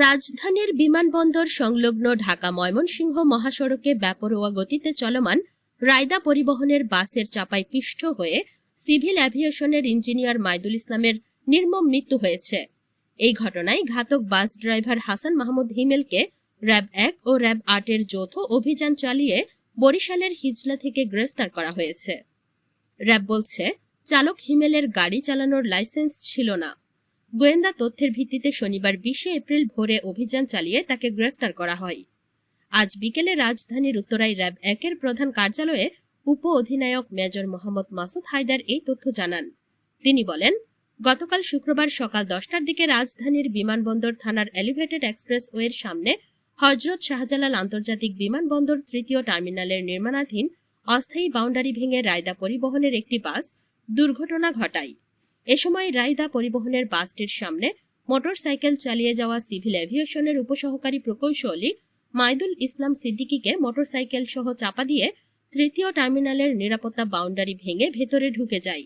রাজধানীর বিমানবন্দর সংলগ্ন ঢাকা ময়মনসিংহ মহাসড়কে ব্যাপরোয়া গতিতে চলমান রায়দা পরিবহনের বাসের চাপায় পিষ্ট হয়ে সিভিল অ্যাভিয়েশনের ইঞ্জিনিয়ার মাইদুল ইসলামের নির্মম মৃত্যু হয়েছে। এই ঘটনায় ঘাতক বাস ড্রাইভার হাসান মাহমুদ হিমেলকে র্যাব এক ও র্যাব আটের যৌথ অভিযান চালিয়ে বরিশালের হিজলা থেকে গ্রেফতার করা হয়েছে। র্যাব বলছে, চালক হিমেলের গাড়ি চালানোর লাইসেন্স ছিল না। গোয়েন্দা তথ্যের ভিত্তিতে শনিবার বিশে এপ্রিল ভোরে অভিযান চালিয়ে তাকে গ্রেফতার করা হয়। আজ বিকেলে রাজধানীর উত্তরায় র্যাব একের প্রধান কার্যালয়ে উপ অধিনায়ক মেজর মোহাম্মদ মাসুদ হায়দার এই তথ্য জানান। তিনি বলেন, গতকাল শুক্রবার সকাল দশটার দিকে রাজধানীর বিমানবন্দর থানার এলিভেটেড এক্সপ্রেস ওয়ের সামনে হজরত শাহজালাল আন্তর্জাতিক বিমানবন্দর তৃতীয় টার্মিনালের নির্মাণাধীন অস্থায়ী বাউন্ডারি ভেঙে রায়দা পরিবহনের একটি বাস দুর্ঘটনা ঘটায়। এ সময় রায়দা পরিবহনের বাসটির সামনে মোটরসাইকেল চালিয়ে যাওয়া সিভিল এভিয়েশনের উপসহকারী প্রকৌশলী মাইদুল ইসলাম সিদ্দিকীকে মোটরসাইকেল সহ চাপা দিয়ে তৃতীয় টার্মিনালের নিরাপত্তা বাউন্ডারি ভেঙে ভেতরে ঢুকে যায়।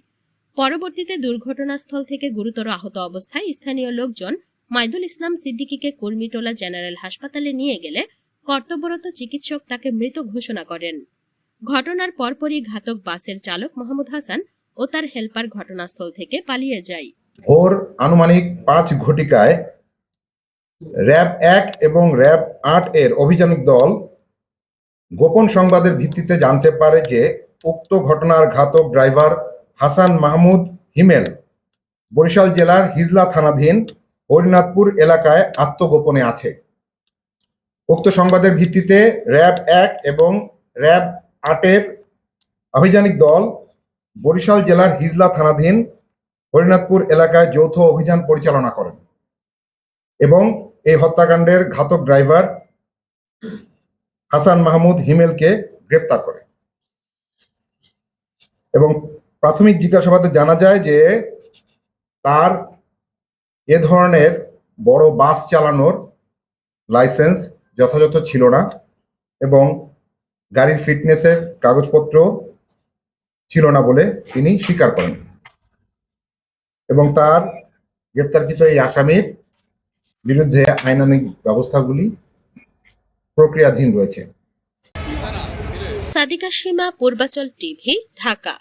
পরবর্তীতে দুর্ঘটনাস্থল থেকে গুরুতর আহত অবস্থায় স্থানীয় লোকজন মাইদুল ইসলাম সিদ্দিকীকে কুর্মিটোলা জেনারেল হাসপাতালে নিয়ে গেলে কর্তব্যরত চিকিৎসক তাকে মৃত ঘোষণা করেন। ঘটনার পরপরই ঘাতক বাসের চালক মোহাম্মদ হাসান ও তার হেল্পার ঘটনাস্থল থেকে পালিয়ে যায়। ভোর আনুমানিক পাঁচ ঘটিকায় র্যাব এক এবং র্যাব আট এর অভিযানিক দল গোপন সংবাদের ভিত্তিতে জানতে পারে যে উক্ত ঘটনার ঘাতক ড্রাইভার হাসান মাহমুদ হিমেল বরিশাল জেলার হিজলা থানাধীন হরিনাথপুর এলাকায় আত্মগোপনে আছে। উক্ত সংবাদের ভিত্তিতে র্যাব এক এবং র্যাব আটের আভিযানিক দল বরিশাল জেলার হিজলা থানাধীন হরিনাথপুর এলাকায় যৌথ অভিযান পরিচালনা করেন এবং এই হত্যাকাণ্ডের ঘাতক ড্রাইভার হাসান মাহমুদ হিমেলকে গ্রেপ্তার করে। এবং প্রাথমিক জিজ্ঞাসাবাদে জানা যায় যে তার এ ধরনের বড় বাস চালানোর লাইসেন্স যথাযথ ছিল না এবং গাড়ির ফিটনেসের কাগজপত্র ছিল না বলে তিনি স্বীকার করেন। এবং তার গ্রেপ্তারকৃত এই আসামির বিরুদ্ধে আইনানিক ব্যবস্থাগুলি প্রক্রিয়াধীন রয়েছে। সাদিকা সীমা, পূর্বাচল টিভি, ঢাকা।